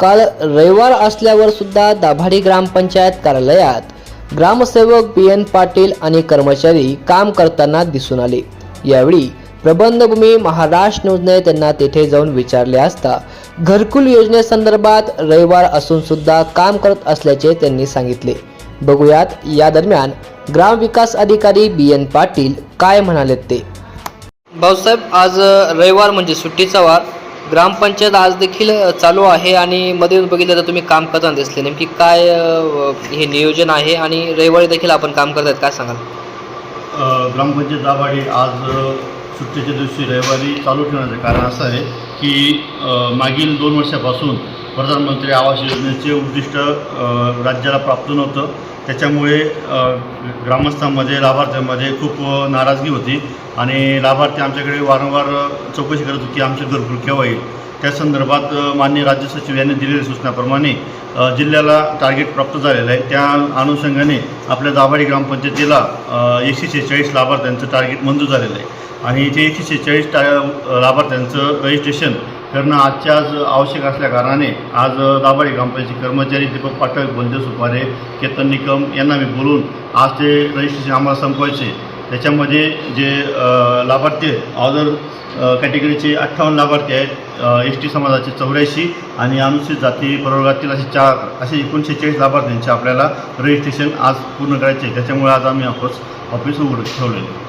काल रविवार असल्यावर सुद्धा दाभाडी ग्रामपंचायत कार्यालयात ग्रामसेवक बी एन पाटील आणि कर्मचारी काम करताना दिसून आले. यावेळी प्रबंधभूमी महाराष्ट्र न्यूजने त्यांना तेथे जाऊन विचारले असता घरकुल योजनेसंदर्भात रविवार असून सुद्धा काम करत असल्याचे त्यांनी सांगितले. बघूयात या दरम्यान ग्रामविकास अधिकारी बी एन पाटील काय म्हणाले ते. भाऊसाहेब आज रविवार म्हणजे सुट्टीचा वार. ग्रामपंचायत आज देखील चालू आहे आणि मध्ये येऊन बघितलं तर तुम्ही काम करताना दिसले. नेमकी काय हे नियोजन आहे आणि रविवारी देखील आपण काम करतायत काय सांगाल? ग्रामपंचायत दाभाडे आज सुट्टीच्या दिवशी रविवारी चालू ठेवण्याचं कारण असं आहे की मागील दोन वर्षापासून प्रधानमंत्री आवास योजनेचे उद्दिष्ट राज्याला प्राप्त नव्हतं. त्याच्यामुळे ग्रामस्थांमध्ये लाभार्थ्यांमध्ये खूप नाराजगी होती. आणि लाभार्थी आमच्याकडे वारंवार चौकशी करत होती की आमचे घरकुल केव्हा येईल. त्या संदर्भात मान्य माननीय राज्य सचिव यांनी दिलेल्या सूचनाप्रमाणे जिल्ह्याला टार्गेट प्राप्त झालेलं आहे. त्या अनुषंगाने आपल्या दाभाडी ग्रामपंचायतीला एकशे शेहेचाळीस लाभार्थ्यांचं टार्गेट मंजूर झालेलं आहे. आणि ते एकशे शेहेचाळीस टा लाभार्थ्यांचं रजिस्ट्रेशन करणं आजच्या आज आवश्यक असल्याकारणाने आज दाभाडे दाभाडी कर्मचारी दीपक पाटक बंदे सुपारे केतन निकम यांना मी बोलून आज ते रजिस्ट्रेशन आम्हाला संपवायचे. त्याच्यामध्ये जे लाभार्थी आहेत अदर कॅटेगरीचे अठ्ठावन्न लाभार्थी आहेत एस टी समाजाचे चौऱ्याऐंशी आणि अनुसूचित जाती प्रवर्गातील असे चार असे एकोणीसशे चाळीस लाभार्थ्यांचे आपल्याला रजिस्ट्रेशन आज पूर्ण करायचे आहे. त्याच्यामुळे आज आम्ही ऑफिस ऑफिस उघडं ठेवलेलं